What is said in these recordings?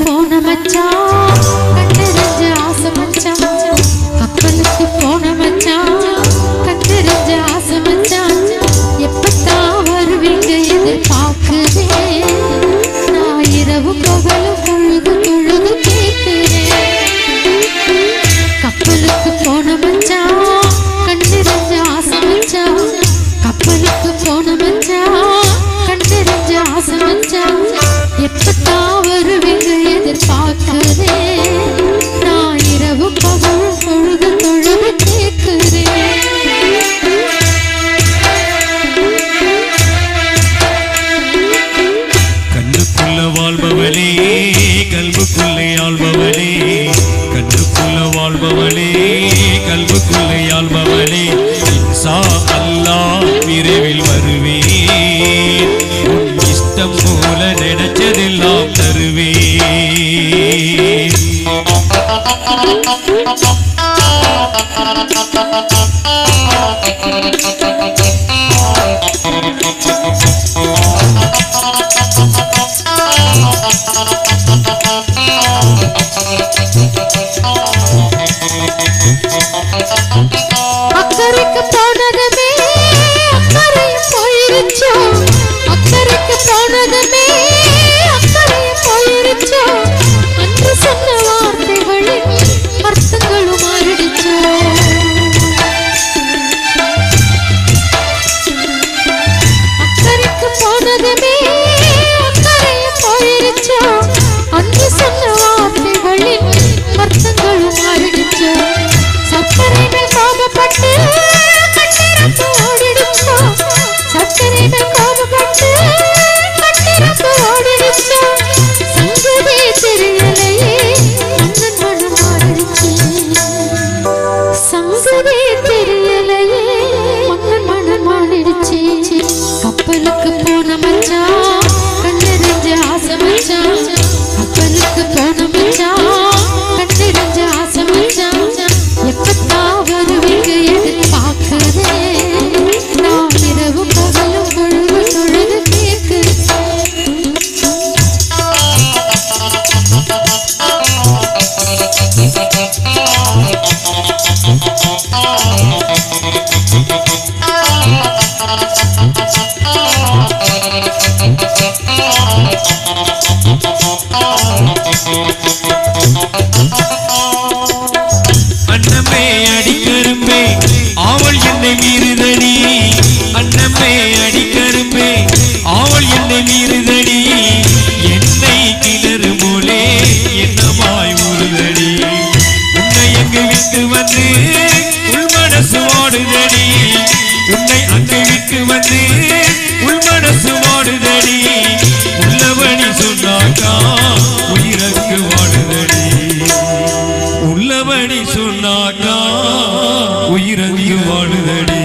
Phone मचा कतरंजा समचा couple phone मचा வாழ்பவனே கல்வுக்குள்ளே ஆள்பவனே. கண்ணுக்குள்ள வாழ்பவனே கல்வுக்குள்ளே ஆள்பவனே. இன்சா விரைவில் வருவே இஷ்டம் போல Oh. ஓடுதடி. உன்னை அங்கை விட்டு வந்து உள் மனசு ஓடுதடி. உள்ளபடி சொன்னாக்கா உயிரங்கு வாடுதடி உள்ளபடி சொன்னாக்கா உயிரங்கு வாடுதடி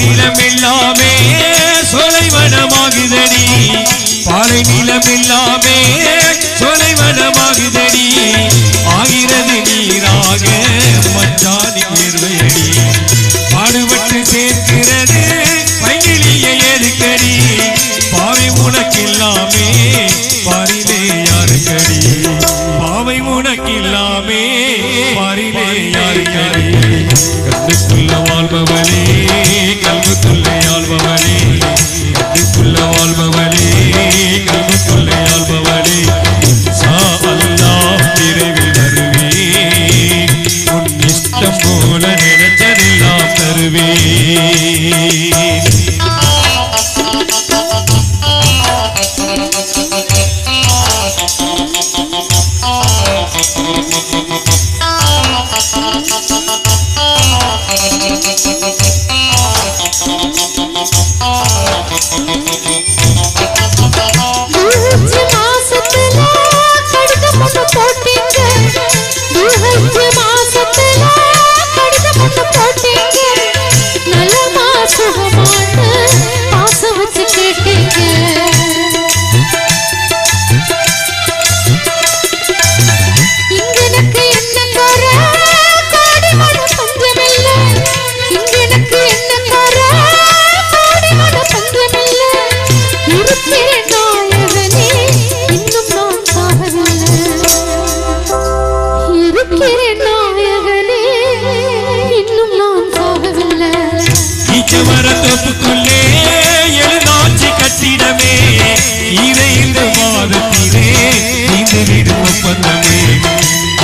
நிலமில்லாமே சொலைவனமாகுதடி. பாலை நிலமில்லாமே ஆகிறது நீ ஆகிறது நீராக மச்சானி பாடுபட்டு சேர்க்கிறது பையிலிய எதுக்கடி பாவை உனக்கில்லாமே பாரிலே யாருக்கடி? பாவை உனக்கில்லாமே பாரிலே யாருக்கடி? வாழ்பவனே நினைச்சதெல்லாம் தருவே ஈச்சமர தொப்புக்குள்ளே எழுநாச்சி கட்டிடமே. இறைந்து வாதத்திலே இந்த வீடு ஒப்பந்தமே.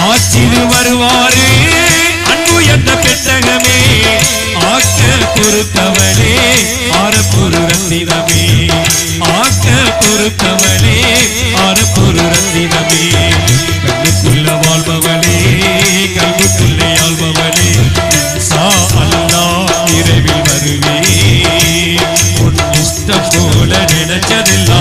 ஆட்சியில் வருவாரு அன்பு என்ற பெட்டகமே ஆக்க பொறுத்தவளே ஆரப்பொரு ரத்தினமே. நினைச்சதில்லை.